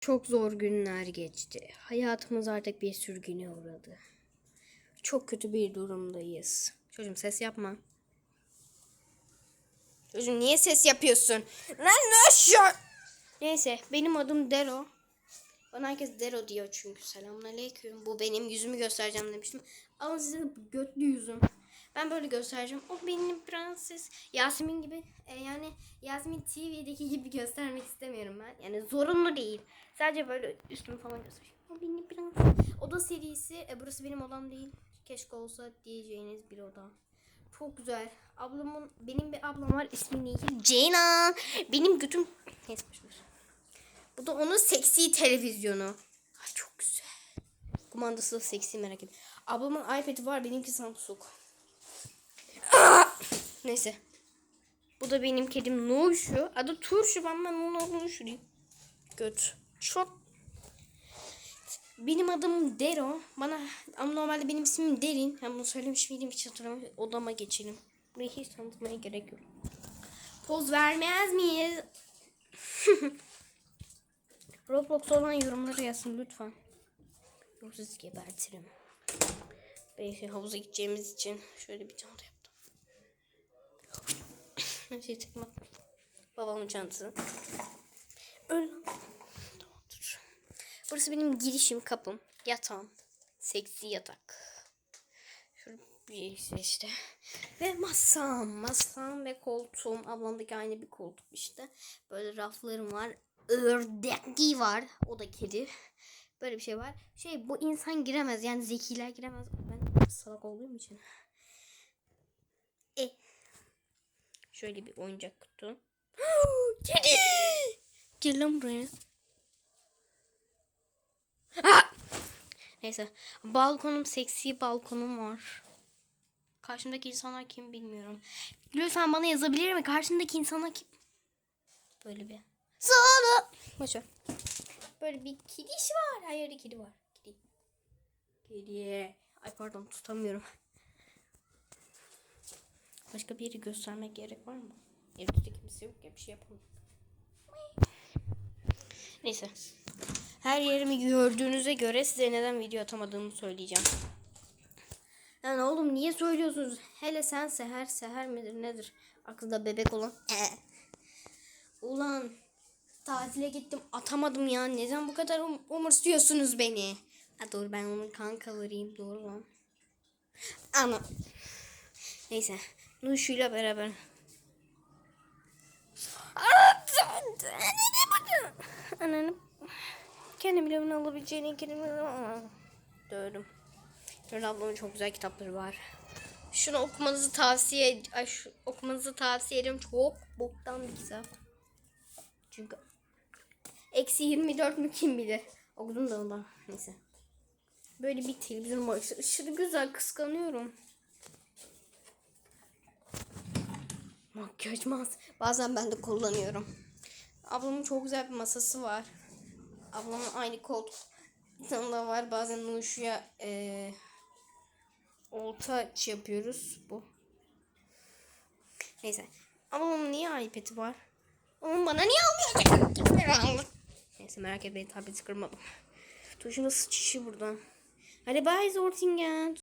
Çok zor günler geçti. Hayatımız artık bir sürgüne uğradı. Çok kötü bir durumdayız. Çocuğum ses yapma. Çocuğum niye ses yapıyorsun? Lan aşağı. Neyse benim adım Dero. Bana herkes Dero diyor çünkü. Selamünaleyküm. Bu benim yüzümü göstereceğim demiştim. Ama size götlü yüzüm. Ben böyle göstereceğim. O benim prenses. Yasemin gibi. e, yani Yasemin TV'deki gibi göstermek istemiyorum ben. Yani zorunlu değil. Sadece böyle üstümü falan göstereceğim. O benim prenses. Oda serisi. E, burası benim odam değil. Keşke olsa diyeceğiniz bir oda. Çok güzel. Ablamın benim bir ablam var ismi Nihil. Ceyna. Benim götüm neyse boş ver. Bu da onun seksi televizyonu. Ay çok güzel. Kumandası da seksi merak ettim. Ablamın iPad'i var benimki Samsung. Neyse. Bu da benim kedim Nuşu. Adı Turşu ben ben onu Nuşu diyeyim. Göt. Çok benim adım Dero. Bana ama normalde benim ismim Derin. Ben bunu söylemiş miydim hiç hatırlamıyorum. Odama geçelim. Burayı hiç tanıtmaya gerek yok. Poz vermez miyiz? Roblox olan yorumları yazsın lütfen. Yoksa gebertirim. Belki havuza gideceğimiz için şöyle bir yaptım. Her şey tıkmadım. Babamın çantası. Tamam, dur. Burası benim girişim, kapım, yatağım. Seksi yatak. Şurada bir şey işte. Ve masam. Masam ve koltuğum. Ablamdaki aynı bir koltuk işte. Böyle raflarım var. Ördekli var. O da kedi. Böyle bir şey var. Şey bu insan giremez. Yani zekiler giremez. Ben salak olduğum için. E. Şöyle bir oyuncak kutu. kedi. Gel lan buraya. Ah! Neyse. Balkonum seksi balkonum var. Karşımdaki insanlar kim bilmiyorum. Lütfen bana yazabilir mi? Karşımdaki insanlar kim? Böyle bir. Sana. Boşver. Böyle bir kediş var. Hayır kedi var. Kedi. Kedi. Ay pardon tutamıyorum. Başka bir yeri göstermek gerek var mı? Evde kimse yok ya bir şey yapalım. Neyse. Her yerimi gördüğünüze göre size neden video atamadığımı söyleyeceğim. Lan oğlum niye söylüyorsunuz? Hele sen seher seher midir nedir? Aklında bebek olan. Ulan tatile gittim atamadım ya. Neden bu kadar um umursuyorsunuz beni? Ha doğru ben onun kankalarıyım doğru lan. Ama neyse Nuşu'yla beraber. Ananı kendi bile alabileceğini kendime Doğru. Nurhan ablamın çok güzel kitapları var. Şunu okumanızı tavsiye ay, şu, okumanızı tavsiye ederim. Çok boktan bir kitap. Çünkü eksi 24 mü kim bilir. Okudum da ondan. Neyse. Böyle bir televizyon var. Aşırı güzel kıskanıyorum. Mas. Bazen ben de kullanıyorum. Ablamın çok güzel bir masası var. Ablamın aynı koltuk da var. Bazen Nuşu'ya eee olta şey yapıyoruz. Bu. Neyse. Onun niye iPad'i var? Onun bana niye almıyor? Neyse merak etmeyin tableti kırmadım. Tuşuna sıçışı buradan. Hadi bye Zortingen.